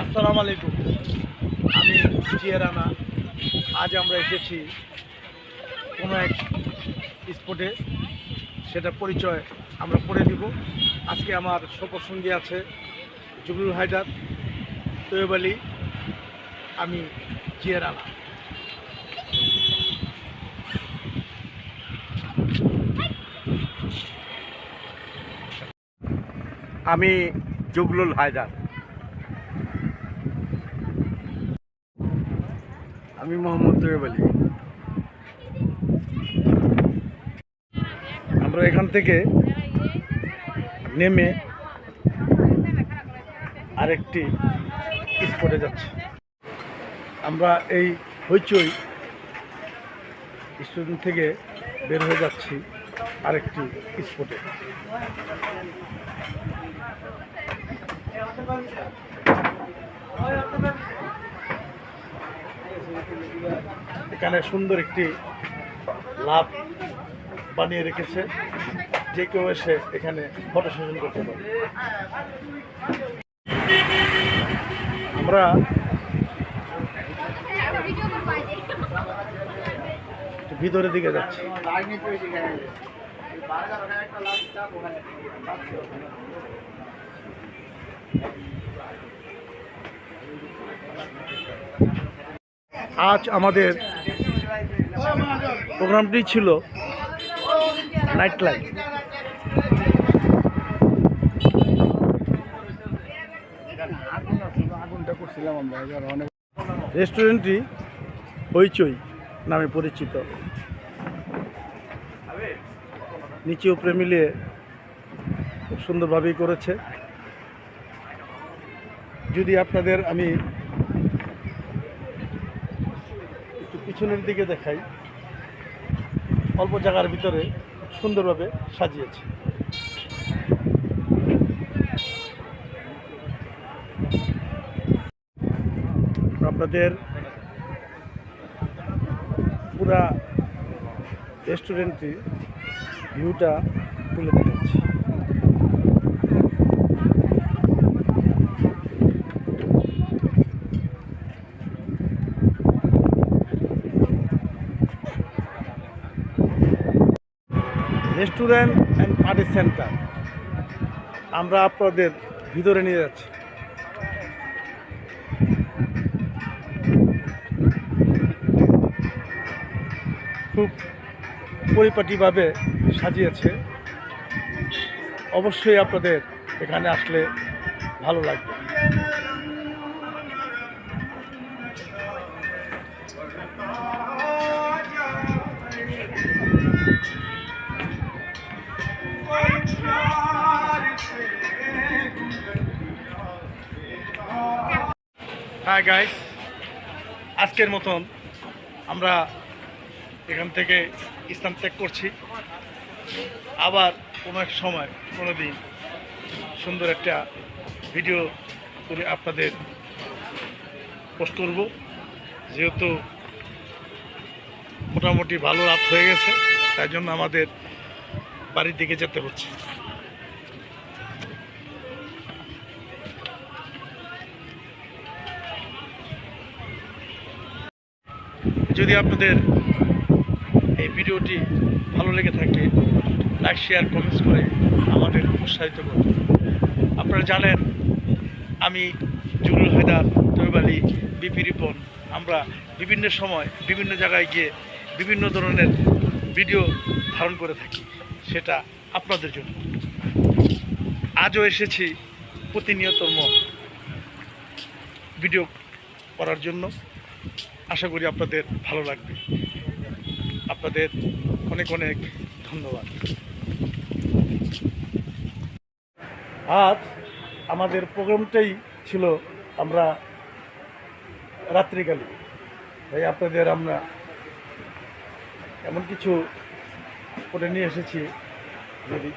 আসসালামু আলাইকুম। আমি জিয়া রানা। আজ আমরা এসেছি কোনো এক স্পটে। সেটা পরিচয় আমরা করে দিব। আজকে আমার সঙ্গী আছে জুবলুল হায়দার, তৈয়ব আলী, আমি জিয়া রানা। আমি জুবলুল হায়দার। আমি মোহাম্মদ তৈয়ব আলী। আমরা এখান থেকে নেমে আরেকটি স্পটে যাচ্ছি। আমরা এই হইচই স্টুডেন্ট থেকে বের হয়ে যাচ্ছি আরেকটি স্পটে এখানে সুন্দর একটি লাভ বানিয়ে রেখেছে। যে কেউ এসে এখানে ফটো সেশন করতে পারে। আমরা ভিতরের দিকে যাচ্ছি। আজ আমাদের প্রোগ্রামটি ছিল নাইট লাইফ। রেস্টুরেন্টটি হইচই নামে পরিচিত। নিচে উপরে মিলিয়ে খুব সুন্দরভাবেই করেছে। যদি আপনাদের আমি একটু পিছনের দিকে দেখাই। অল্প জায়গার ভিতরে সুন্দরভাবে সাজিয়েছে। আপনাদের পুরা রেস্টুরেন্টটি ভিউটা তুলে দেখাচ্ছি রেস্টুরেন্ট অ্যান্ড পার্টি সেন্টার। আমরা আপনাদের ভিতরে নিয়ে যাচ্ছি। খুব পরিপাটিভাবে সাজিয়েছে। অবশ্যই আপনাদের এখানে আসলে ভালো লাগবে। হ্যাঁ গাইস আজকের মতন আমরা এখান থেকে স্থান ত্যাগ করছি। আবার কোনো এক সময়, কোনো দিন সুন্দর একটা ভিডিও করে আপনাদের পোস্ট করব। যেহেতু মোটামুটি ভালো রাত হয়ে গেছে, তাই জন্য আমাদের বাড়ির দিকে যেতে হচ্ছে। যদি আপনাদের এই ভিডিওটি ভালো লেগে থাকে লাইক শেয়ার কমেন্টস করে আমাদের উৎসাহিত করুন। আপনারা জানেন, আমি জুগুল হায়দার তৈব আলী, বিপি রিপন, আমরা বিভিন্ন সময় বিভিন্ন জায়গায় গিয়ে বিভিন্ন ধরনের ভিডিও ধারণ করে থাকি, সেটা আপনাদের জন্য। আজও এসেছি প্রতিনিয়তম ভিডিও করার জন্য। আশা করি আপনাদের ভালো লাগবে। আপনাদের অনেক অনেক ধন্যবাদ। আজ আমাদের প্রোগ্রামটাই ছিল আমরা রাত্রিকালে। তাই আপনাদের আমরা এমন কিছু করে নিয়ে এসেছি যদি